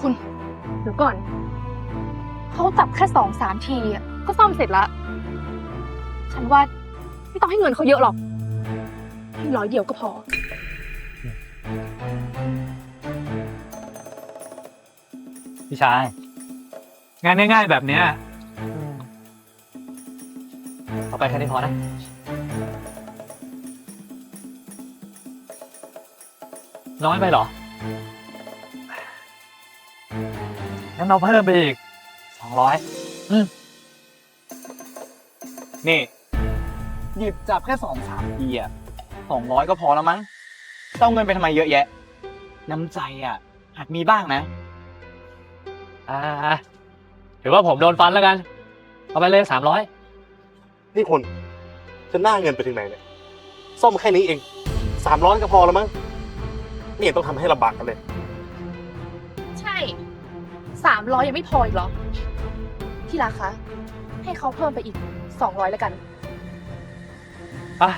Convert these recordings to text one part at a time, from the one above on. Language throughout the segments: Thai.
คุณเดี๋ยวก่อน เขาจับแค่สองสามทีอะก็ซ่อมเสร็จละ ฉันว่าไม่ต้องให้เงินเขาเยอะหรอก ให้ร้อยเดียวก็พอ พี่ชาย งานง่ายๆแบบเนี้ยเอาไปแค่นี้พอนะ น้อยไปเหรอ เราเพิ่มไปอีกสองร้อยนี่ หยิบจับแค่สองสามทีอะสองร้อยก็พอแล้วมั้งจะเอาเงินไปทำไมเยอะแยะ น้ำใจอะหัดมีบ้างนะ อ่าถือว่าผมโดนฟันแล้วกัน เอาไปเลยสามร้อยนี่คุณจะหน้าเงินไปถึงไหนเนี่ย ซ่อมแค่นี้เองสามร้อยก็พอแล้วมั้งไม่เห็นต้องทำให้ลำบากกันเลยใช่ สามร้อยยังไม่พออีกเหรอ ที่รักคะ ให้เขาเพิ่มไปอีกสองร้อยแล้วกัน อะ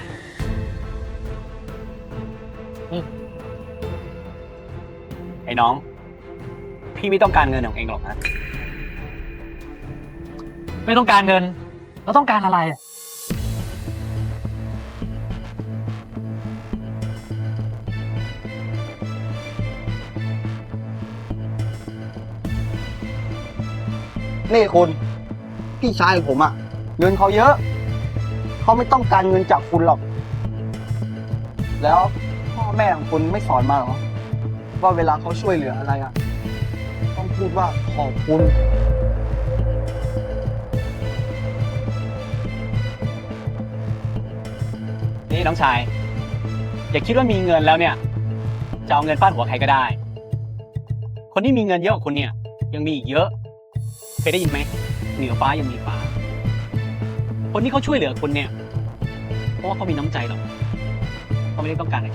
ไอ้น้อง พี่ไม่ต้องการเงินของเองหรอกนะ ไม่ต้องการเงินเราต้องการอะไรอะ นี่คุณพี่ชายผมอะเงินเขาเยอะ เขาไม่ต้องการเงินจากคุณหรอก แล้วพ่อแม่ของคุณไม่สอนมาหรอว่าเวลาเขาช่วยเหลืออะไรอะต้องพูดว่าขอบคุณ นี่น้องชาย อย่าคิดว่ามีเงินแล้วเนี่ย จะเอาเงินฟาดหัวใครก็ได้ คนที่มีเงินเยอะกว่าคุณเนี่ย ยังมีอีกเยอะ เคยได้ยินไหมเหนือฟ้ายังมีฟ้า คนที่เขาช่วยเหลือคุณเนี่ย เพราะว่าเขามีน้ำใจหรอกเขาไม่ได้ต้องการอะไร